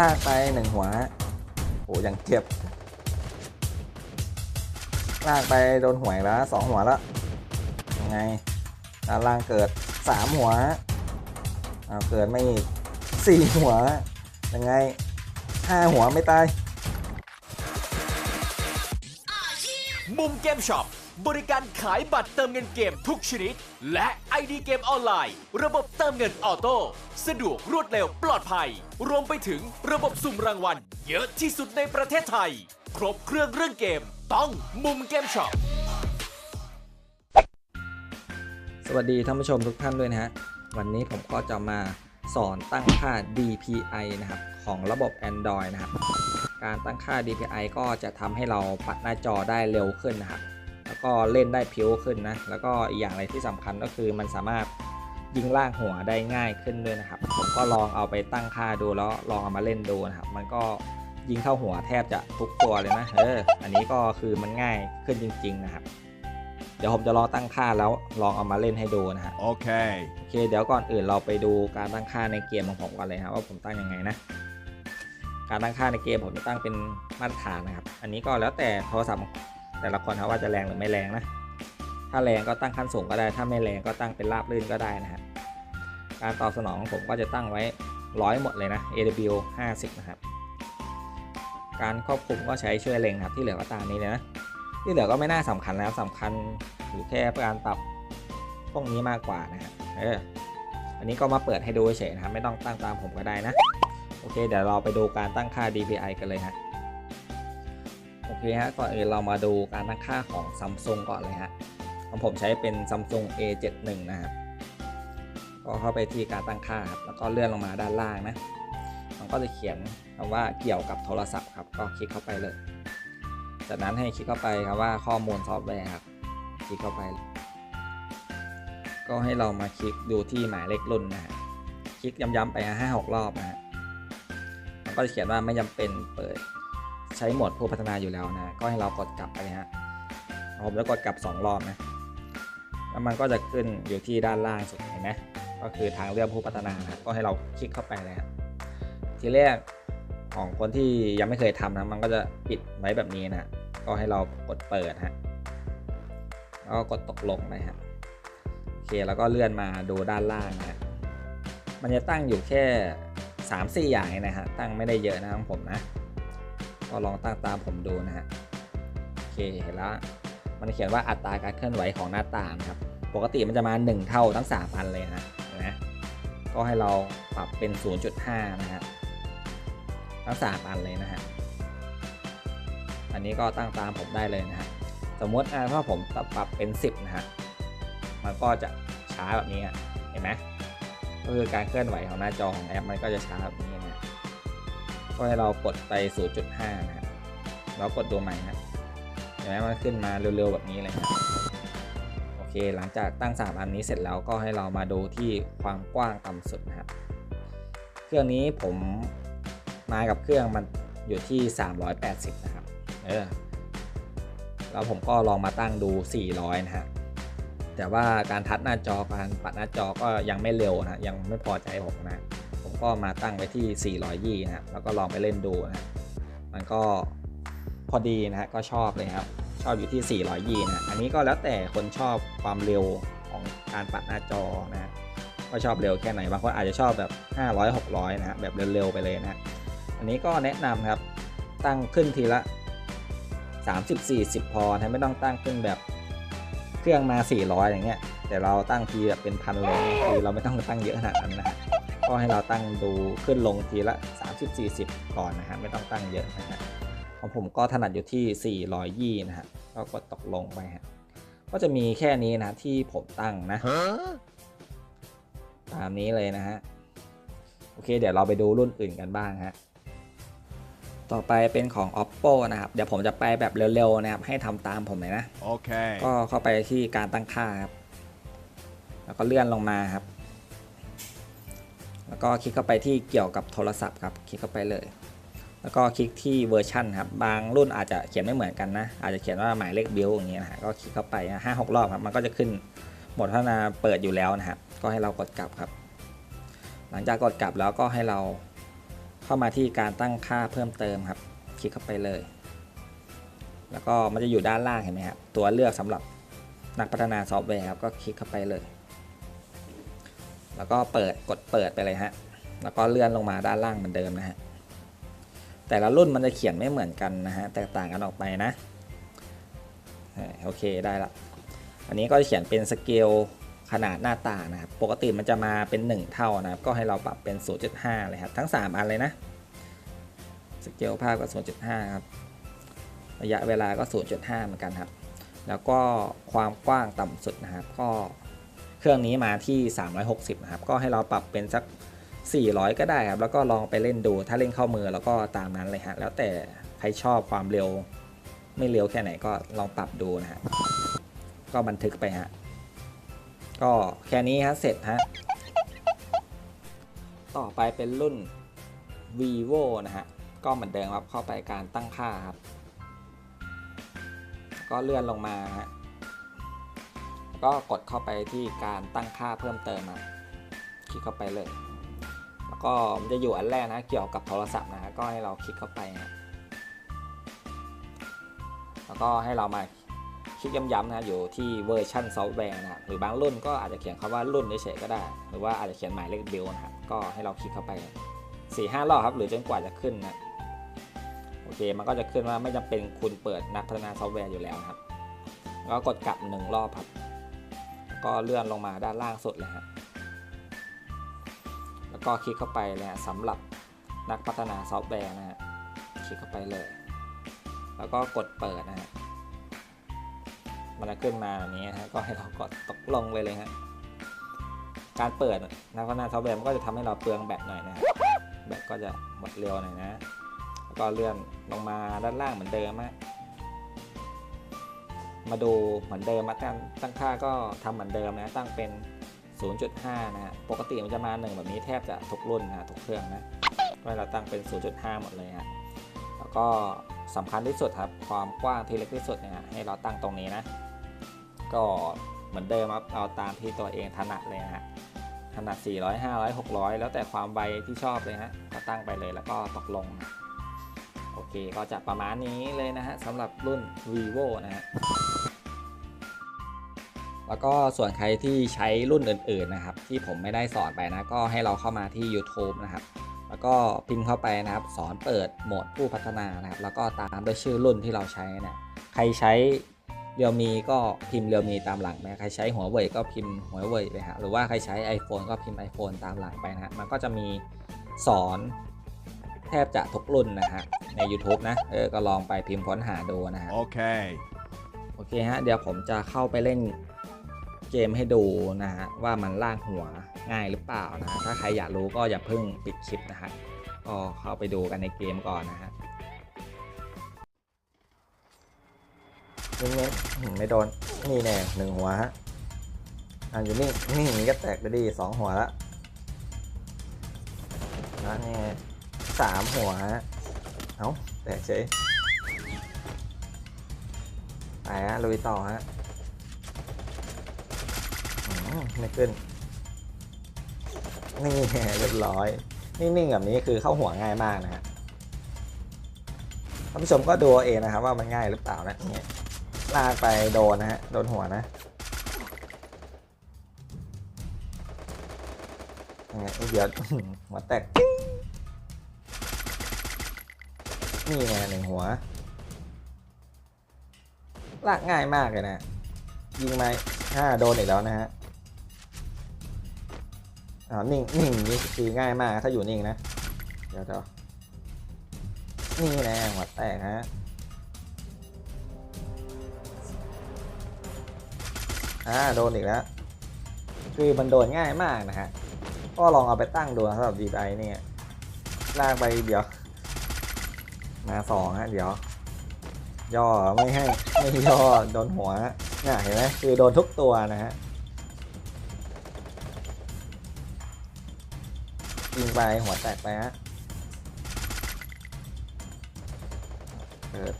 ลากไปหนึ่งหัวโอ้ยังเจ็บ ลากไปโดนหวยแล้วสองหัวแล้วยังไงด้านล่างเกิดสามหัวเอาเกิดไม่อีกสี่หัวยังไงห้าหัวไม่ตายมุมเกมช็อป บริการขายบัตรเติมเงินเกมทุกชนิด และ ID เกมออนไลน์ ระบบเติมเงินออโต้สะดวกรวดเร็วปลอดภัย รวมไปถึงระบบสุ่มรางวัล เยอะที่สุดในประเทศไทย ครบเครื่องเรื่องเกม ต้องมุมเกมช็อปสวัสดีท่านผู้ชมทุกท่านด้วยนะฮะ วันนี้ผมก็จะมาสอนตั้งค่า DPI นะครับ ของระบบ Android นะครับ การตั้งค่า DPI ก็จะทำให้เราปัดหน้าจอได้เร็วขึ้นนะครับ ก็เล่นได้พิ้วขึ้นนะ แล้วก็อีกอย่างอะไรที่สำคัญก็คือมันสามารถยิงล่างหัวได้ง่ายขึ้นด้วยนะครับ ผมก็ลองเอาไปตั้งค่าดูแล้วลองเอามาเล่นดูนะครับ มันก็ยิงเข้าหัวแทบจะทุกตัวเลยนะเอออันนี้ก็คือมันง่ายขึ้นจริง ๆ นะครับ เดี๋ยวผมจะลองตั้งค่าแล้วลองเอามาเล่นให้ดูนะฮะ Okay. โอเค เดี๋ยวก่อนอื่นเราไปดูการตั้งค่าในเกมของผมก่อนเลยครับว่าผมตั้งยังไงนะการตั้งค่าในเกมผมจะตั้งเป็นมาตรฐานนะครับ อันนี้ก็แล้วแต่โทรศัพท์ แต่ละคนครับว่าจะแรงหรือไม่แรงนะ ถ้าแรงก็ตั้งขั้นสูงก็ได้ ถ้าไม่แรงก็ตั้งเป็นราบรื่นก็ได้นะฮะการตอบสนองของผมก็จะตั้งไว้ร้อยหมดเลยนะ AW 50 นะครับ การควบคุมก็ใช้ช่วยเล็งครับ ที่เหลือก็ตามนี้เลยนะ ที่เหลือก็ไม่น่าสำคัญแล้วสำคัญอยู่แค่การปรับพวกนี้มากกว่านะฮะเออ อันนี้ก็มาเปิดให้ดูเฉยนะครับ ไม่ต้องตั้งตามผมก็ได้นะ โอเค เดี๋ยวเราไปดูการตั้งค่า DPI กันเลยฮะ โอเคฮะก่อนอื่นเรามาดูการตั้งค่าของ Samsung ก่อนเลยฮะของผมใช้เป็น Samsung A71 นะครับก็เข้าไปที่การตั้งค่าครับแล้วก็เลื่อนลงมาด้านล่างนะมันก็จะเขียนคำว่าเกี่ยวกับโทรศัพท์ครับก็คลิกเข้าไปเลย จากนั้นให้คลิกเข้าไปครับว่าข้อมูลซอฟต์แวร์ครับคลิกเข้าไป ก็ให้เรามาคลิกดูที่หมายเลขรุ่นนะฮะคลิกย้ำๆไปห้าหกรอบนะฮะมันก็จะเขียนว่าไม่จำเป็นเปิด ใช้โหมดผู้พัฒนาอยู่แล้วนะ ก็ให้เรากดกลับไปฮะผมจะกดกลับ 2 รอบนะ แล้วมันก็จะขึ้นอยู่ที่ด้านล่างสุดเห็นไหมก็คือทางเลือกผู้พัฒนานะก็ให้เราคลิกเข้าไปเลยฮะทีแรกของคนที่ยังไม่เคยทำนะ มันก็จะปิดไว้แบบนี้นะ ก็ให้เรากดเปิดฮะแล้วก็กดตกลงไปฮะโอเคแล้วก็เลื่อนมาดูด้านล่างนะมันจะตั้งอยู่แค่ 3 4 อย่างนะฮะตั้งไม่ได้เยอะนะของผมนะ ก็ลองตั้งตามผมดูนะฮะโอเคเห็นแล้วมันเขียนว่าอัตราการเคลื่อนไหวของหน้าต่างครับ ปกติมันจะมา 1 เท่าทั้ง 3 อันเลยนะเห็นไหมก็ให้เราปรับเป็น 0.5 นะฮะทั้ง 3 อันเลยนะฮะอันนี้ก็ตั้งตามผมได้เลยนะฮะสมมติถ้าผมปรับเป็น 10 นะฮะมันก็จะช้าแบบนี้เห็นไหมก็คือการเคลื่อนไหวของหน้าจอของแอปมันก็จะช้าแบบนี้ ก็ให้เรากดไป 0.5 นะฮะแล้วกดดูใหม่นะเห็นไหมมันขึ้นมาเร็วๆแบบนี้เลยนะโอเคหลังจากตั้ง 3 อันนี้เสร็จแล้วก็ให้เรามาดูที่ความกว้างต่ำสุดนะครับเครื่องนี้ผมมากับเครื่องมันอยู่ที่ 380 นะครับ เออ แล้วผมก็ลองมาตั้งดู 400 นะฮะ แต่ว่าการทัดหน้าจอการปัดหน้าจอก็ยังไม่เร็วนะ ยังไม่พอใจผมนะ ก็มาตั้งไว้ที่400ยี่นะแล้วก็ลองไปเล่นดูนะมันก็พอดีนะฮะก็ชอบเลยครับ ชอบอยู่ที่400ยี่นะอันนี้ก็แล้วแต่คนชอบความเร็วของการปัดหน้าจอนะฮะว่าชอบเร็วแค่ไหนบางคนอาจจะชอบแบบ 500 600 นะฮะแบบเร็วๆไปเลยนะอันนี้ก็แนะนำครับตั้งขึ้นทีละ 30 40 พอนะไม่ต้องตั้งขึ้นแบบเครื่องมา 400 อย่างเงี้ยแต่เราตั้งทีแบบเป็นพันเลยคือเราไม่ต้องตั้งเยอะขนาดนั้นนะฮะ ก็ให้เราตั้งดูขึ้นลงทีละ 30 40 ก่อนนะฮะไม่ต้องตั้งเยอะนะฮะของผมก็ถนัดอยู่ที่ 400ยี่นะฮะก็กดตกลงไปฮะก็จะมีแค่นี้นะที่ผมตั้งนะ Huh? ตามนี้เลยนะฮะโอเค เดี๋ยวเราไปดูรุ่นอื่นกันบ้างฮะต่อไปเป็นของ oppo นะครับ เดี๋ยวผมจะไปแบบเร็วๆนะครับ ให้ทำตามผมเลยนะ Okay. ก็เข้าไปที่การตั้งค่าครับ แล้วก็เลื่อนลงมาครับ แล้วก็คลิกเข้าไปที่เกี่ยวกับโทรศัพท์ครับ คลิกเข้าไปเลย แล้วก็คลิกที่เวอร์ชันครับ บางรุ่นอาจจะเขียนไม่เหมือนกันนะ อาจจะเขียนว่าหมายเลขบิลอย่างเงี้ยนะฮะ ก็คลิกเข้าไปห้าหกรอบครับ มันก็จะขึ้นหมดพัฒนาเปิดอยู่แล้วนะครับ ก็ให้เรากดกลับครับ หลังจากกดกลับแล้วก็ให้เราเข้ามาที่การตั้งค่าเพิ่มเติมครับ คลิกเข้าไปเลย แล้วก็มันจะอยู่ด้านล่างเห็นไหมครับ ตัวเลือกสำหรับนักพัฒนาซอฟต์แวร์ครับ ก็คลิกเข้าไปเลย แล้วก็เปิดกดเปิดไปเลยฮะ แล้วก็เลื่อนลงมาด้านล่างเหมือนเดิมนะฮะ แต่ละรุ่นมันจะเขียนไม่เหมือนกันนะฮะ แตกต่างกันออกไปนะ โอเคได้ละ อันนี้ก็จะเขียนเป็นสเกลขนาดหน้าตานะครับ ปกติมันจะมาเป็น 1 เท่านะครับ ก็ให้เราปรับเป็น 0.5 เลยครับ ทั้ง 3 อันเลยนะ สเกลภาพก็ 0.5 ครับ ระยะเวลาก็ 0.5 เหมือนกันครับ แล้วก็ความกว้างต่ำสุดนะครับ ก็ เครื่องนี้มาที่ 360 นะครับ ก็ให้เราปรับเป็นสัก 400 ก็ได้ครับ แล้วก็ลองไปเล่นดู ถ้าเล่นเข้ามือแล้วก็ตามนั้นเลยฮะ แล้วแต่ใครชอบความเร็ว ไม่เร็วแค่ไหนก็ลองปรับดูนะฮะ ก็บันทึกไปฮะ ก็แค่นี้ฮะ เสร็จฮะ ต่อไปเป็นรุ่น vivo นะฮะ ก็เหมือนเดิมครับ เข้าไปการตั้งค่าครับ ก็เลื่อนลงมาฮะ ก็กดเข้าไปที่การตั้งค่าเพิ่มเติมนะคลิกเข้าไปเลย แล้วก็มันจะอยู่อันแรกนะเกี่ยวกับโทรศัพท์นะก็ให้เราคลิกเข้าไปฮะแล้วก็ให้เรามาคลิกย้ำๆนะอยู่ที่เวอร์ชันซอฟต์แวร์นะหรือบางรุ่นก็อาจจะเขียนคำว่ารุ่นเฉยๆก็ได้ หรือว่าอาจจะเขียนหมายเลขบิลนะครับก็ให้เราคลิกเข้าไป4ี่ห้ารอบครับหรือจนกว่าจะขึ้นนะโอเค มันก็จะขึ้นว่าไม่จำเป็นคุณเปิดนักพัฒนาซอฟต์แวร์อยู่แล้วครับแล้วก็กดกลับหนึ่งรอบครับ ก็เลื่อนลงมาด้านล่างสุดเลยฮะแล้วก็คลิกเข้าไปเลยสำหรับนักพัฒนาซอฟต์แวร์นะฮะคลิกเข้าไปเลย แล้วก็กดเปิดนะฮะมันจะขึ้นมาแบบนี้นะฮะก็ให้เรากดตกลงไปเลยฮะการเปิดนักพัฒนาซอฟต์แวร์มันก็จะทำให้เราเปลืองแบตหน่อยนะฮะแบตก็จะหมดเร็วหน่อยนะแล้วก็เลื่อนลงมาด้านล่างเหมือนเดิมฮะ มาดูเหมือนเดิมมาตั้งตั้งค่าก็ทำเหมือนเดิมนะตั้งเป็น 0.5 นะฮะปกติมันจะมาหนึ่งแบบนี้แทบจะทุกรุ่นนะทุกเครื่องนะให้เราตั้งเป็น 0.5 หมดเลยฮะแล้วก็สำคัญที่สุดครับความกว้างที่เล็กที่สุดเนี่ยให้เราตั้งตรงนี้นะ ก็เหมือนเดิมครับเอาตามที่ตัวเองถนัดเลยนะฮะถนัด400 500 600 แล้วแต่ความไวที่ชอบเลยฮะ ก็ตั้งไปเลยแล้วก็ตกลงนะโอเค ก็จะประมาณนี้เลยนะฮะสำหรับรุ่น vivo นะฮะ แล้วก็ส่วนใครที่ใช้รุ่นอื่นๆนะครับ ที่ผมไม่ได้สอนไปนะ ก็ให้เราเข้ามาที่ YouTube นะครับ แล้วก็พิมพ์เข้าไปนะครับ สอนเปิดโหมดผู้พัฒนานะครับ แล้วก็ตามด้วยชื่อรุ่นที่เราใช้นะใครใช้เรียวมีก็พิมพ์เรียวมีตามหลังไปใครใช้หัวเว่ยก็พิมพ์หัวเว่ยไปฮะหรือว่าใครใช้ iPhone ก็พิมพ์ iPhone ตามหลังไปนะฮะมันก็จะมีสอนแทบจะทุกรุ่นนะฮะใน YouTube นะเออก็ลองไปพิมพ์ค้นหาดูนะฮะ Okay. โอเคฮะเดี๋ยวผมจะเข้าไปเล่น เกมให้ดูนะฮะว่ามันลากหัวง่ายหรือเปล่านะะถ้าใครอยากรู้ก็อย่าเพิ่งปิดคลิปนะฮะก็เข้าไปดูกันในเกมก่อนนะฮะน้นๆไม่โดน นี่แน่หนึ่งหัวฮะอะอยู่นี่นี่อย่างนี้ก็แตกไปดีสองหัวละนะนี่สามหัวฮะเอ้าแตกเฉยไปฮะลุยต่อฮะ ไม่ขึ้น นี่เรียบร้อย นิ่งๆแบบนี้คือเข้าหัวง่ายมากนะฮะท่านผู้ชมก็ดูเองนะครับ ว่ามันง่ายหรือเปล่านะนี่ลากไปโดนนะฮะ โดนหัวนะเนี่ยเดี๋ยวหัวแตก นี่ไงหนึ่งหัว ลากง่ายมากเลยนะ ยิงไหมห้าโดนอีกแล้วนะฮะ อ๋อนิ่งนิ่งนี่คือง่ายมากถ้าอยู่นิ่งนะ เดี๋ยวเดี๋ยวนี่แนะหัวแตกฮะอ่าโดนอีกแล้ว คือมันโดนง่ายมากนะฮะ ก็ลองเอาไปตั้งดูนะสำหรับ DPI เนี่ยลากไปเดี๋ยว มาสองฮะเดี๋ยว ย่อไม่ให้ไม่ย่อโดนหัวเนี่ยเห็นไหมคือโดนทุกตัวนะฮะ ยิงไปหัวแตกไปฮะเออ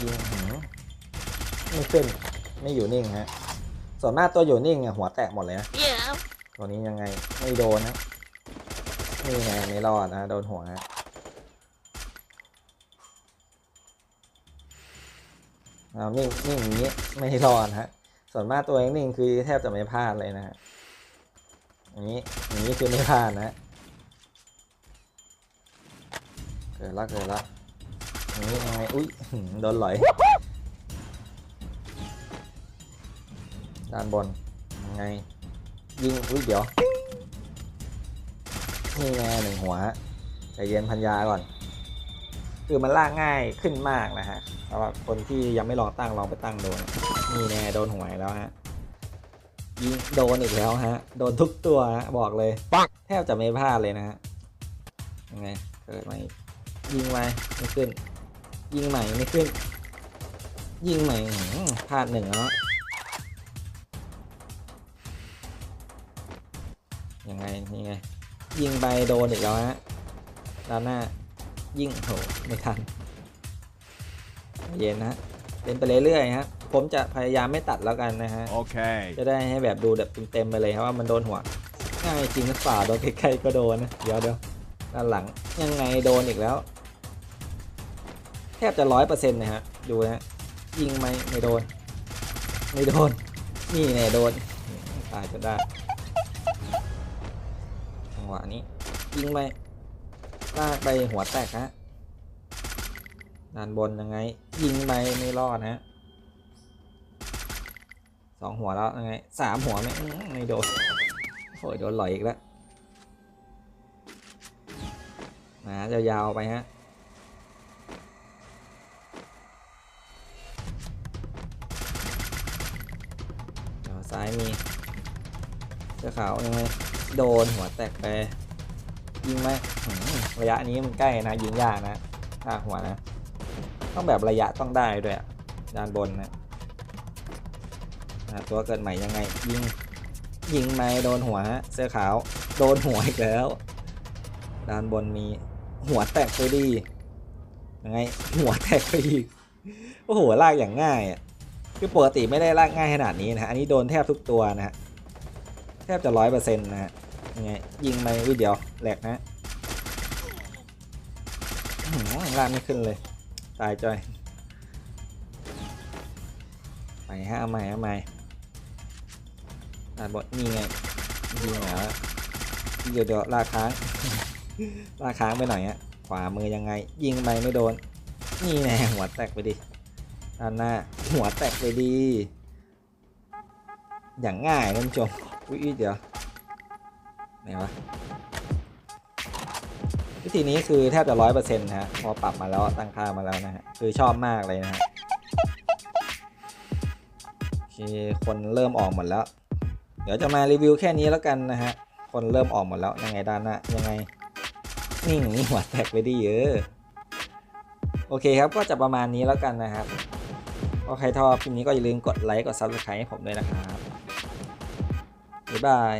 ยิงหืมไม่ขึ้นไม่อยู่นิ่งฮะส่วนมากตัวอยู่นิ่งเงหัวแตกหมดเลยนะตัวนี้ยังไงไม่โดนนะนี่ไงไม่รอดนะโดนหัวฮะเอานิ่งนิ่งอย่างนี้ไม่รอดฮะส่วนมากตัวเองนิ่งคือแทบจะไม่พลาดเลยนะฮะอย่างนี้อย่างนี้คือไม่พลาดนะ เกิดละเกิดละอย่างนี้ยังไงอุ้ยโดนหลอยด้านบนยังไงยิงอุ้ยเดี๋ยวนี่ไงหนึ่งหัวฮะใจเย็นพันยาก่อน คือมันลากง่ายขึ้นมากนะฮะสำหรับคนที่ยังไม่ลองตั้งลองไปตั้งโดนนี่แน่โดนหวยแล้วฮะยิงโดนอีกแล้วฮะ โดนทุกตัวฮะบอกเลยปังแทบจะไม่พลาดเลยนะฮะยังไงเกิดมาอีก ยิงไปไม่ขึ้น ยิงใหม่ไม่ขึ้น ยิงใหม่อื้อหือพลาดหนึ่งแล้วยังไงนี่ไง ยิงไปโดนอีกแล้วฮะด้านหน้า ยิงโหไม่ทันใจเย็นนะฮะเล่นไปเรื่อยๆฮะผมจะพยายามไม่ตัดแล้วกันนะฮะ Okay. จะได้ให้แบบดูแบบเต็มๆไปเลยครับว่ามันโดนหัวง่ายจริงนะฝ่าโดนใกล้ๆก็โดนนะ เดี๋ยวเดี๋ยวด้านหลังยังไงโดนอีกแล้วแท บจะร้อยเปอร์เซ็นต์นะฮะ ดูนะยิงไม่ไม่โดน ไม่โดน นี่แน่โดน ตายจนได้จังหวะนี้ ยิงไปลากไปหัวแตกฮะด้านบนยังไง ยิงไปไม่รอดฮะสองหัวแล้วยังไงสามหัวไม่ไม่โดนโอ้ยโดนหลอยอีกแล้วมายาวๆไปฮะ ซ้ายมีเสื้อขาวยังไงโดนหัวแตกไปยิงไหมระยะนี้มันใกล้นะยิงยากนะลาหัวนะ ต้องแบบระยะต้องได้ด้วยด้านบนนะตัวเกิดใหม่ยังไงยิงยิงไหมโดนหัวฮะเสื้อขาว โดนหัวอีกแล้ว ด้านบนมีหัวแตกไปดียังไงหัวแตกไปอีกโอ้โหลากอย่างง่ายอะ คือปกติไม่ได้ลากง่ายขนาดนี้นะฮะ อันนี้โดนแทบทุกตัวนะฮะ แทบจะร้อยเปอร์เซ็นต์นะฮะยังไงยิงไม่วิเดียวแหลกนะอื้อหือลากไม่ขึ้นเลย ตายจอยไปฮะเอาใหม่เอาใหม่อ่าบทนี่ไงยิงเหรอเดี๋ยวเดี๋ยวลากค้างลากค้างไปหน่อยฮะขวามือยังไง ยิงไปไม่โดน นี่แน่หัวแตกไปดิ ด้านหน้าหัวแตกไปดี อย่างง่ายท่านผู้ชมอุ้ยเดี๋ยวไหนวะวิธีนี้คือแทบจะร้อยเปอร์เซ็นต์นะฮะพอปรับมาแล้วตั้งค่ามาแล้วนะฮะคือชอบมากเลยนะฮะโอเคคนเริ่มออกหมดแล้ว เดี๋ยวจะมารีวิวแค่นี้แล้วกันนะฮะคนเริ่มออกหมดแล้วยังไงด้านหน้ายังไงนี่หัวแตกไปดิเยออโอเคครับก็จะประมาณนี้แล้วกันนะครับ ก็ใครชอบคลิปนี้ก็อย่าลืมกดไลค์กด subscribe ให้ผมด้วยนะครับ บ๊ายบาย